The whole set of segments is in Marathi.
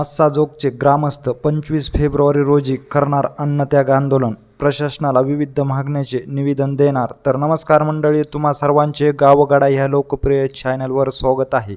मस्साजोगचे ग्रामस्थ पंचवीस फेब्रुवारी रोजी करणार अन्नत्याग आंदोलन. प्रशासनाला विविध मागण्याचे निवेदन देणार. तर नमस्कार मंडळी तुम्हा सर्वांचे गावगाडा ह्या लोकप्रिय चॅनलवर स्वागत आहे.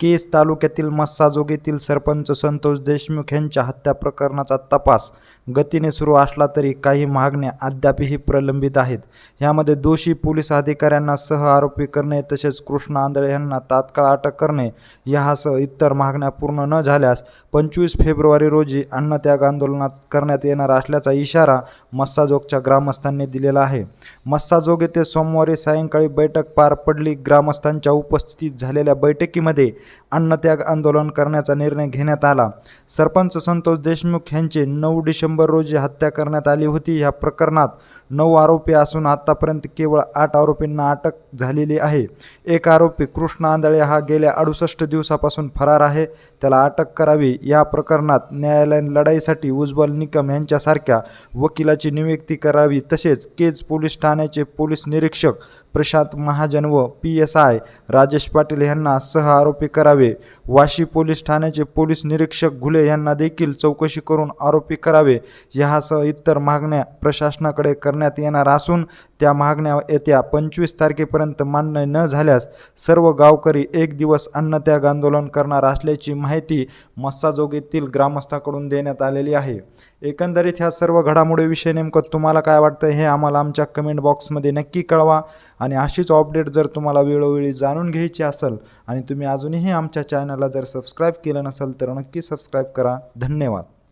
केस तालुक्यातील मस्साजोग येथील सरपंच संतोष देशमुख यांच्या हत्या प्रकरणाचा तपास गतीने सुरू असला तरी काही मागण्या अद्यापही प्रलंबित आहेत. यामध्ये दोषी पोलीस अधिकाऱ्यांना सह आरोपी करणे तसेच कृष्ण आंधळे यांना तात्काळ अटक करणे यासह इतर मागण्या पूर्ण न झाल्यास पंचवीस फेब्रुवारी रोजी अन्नत्याग आंदोलनात करण्यात येणार असल्याचा इशारा मस्साजोगच्या ग्रामस्थांनी दिलेला आहे. मस्साजोग येथे सोमवारी सायंकाळी बैठक पार पडली. ग्रामस्थांच्या उपस्थितीत झालेल्या बैठकीमध्ये अन्नत्याग आंदोलन करण्याचा निर्णय घेण्यात आला. सरपंच संतोष देशमुख यांचे नऊ डिसेंबर रोजी हत्या करण्यात आली होती. या प्रकरणात नऊ आरोपी असून आतापर्यंत केवळ आठ आरोपींना अटक झालेली आहे. एक आरोपी कृष्ण आंधळे हा गेल्या अडुसष्ट दिवसापासून फरार आहे. त्याला अटक करावी. या प्रकरणात न्यायालयीन लढाईसाठी उज्ज्वल निकम यांच्यासारख्या वकिलाची नियुक्ती करावी. तसेच केज पोलीस ठाण्याचे पोलीस निरीक्षक प्रशांत महाजन व P S I Rajesh Patil यांना सह आरोपी करावे. वाशी पोलीस ठाण्याचे पोलीस निरीक्षक घुले यांना देखील चौकशी करून आरोपी करावे. यासह इतर मागण्या प्रशासनाकडे करण्यात येणार असून त्या मागण्या येत्या पंचवीस तारखेपर्यंत मान्य न झाल्यास सर्व गावकरी एक दिवस अन्नत्याग आंदोलन करणार असल्याची माहिती मस्साजोगीतील ग्रामस्थाकडून देण्यात आलेली आहे. एकंदरीत ह्या सर्व घडामोडीविषयी नेमकं तुम्हाला काय वाटतं हे आम्हाला आमच्या कमेंट बॉक्समध्ये नक्की कळवा आणि अशीच अपडेट जर तुम्हाला वेळोवेळी जाणून घ्यायची असेल आणि तुम्ही अजूनही आमच्या चॅनलला जर सबस्क्राईब केलं नसेल तर नक्की सबस्क्राईब करा. धन्यवाद.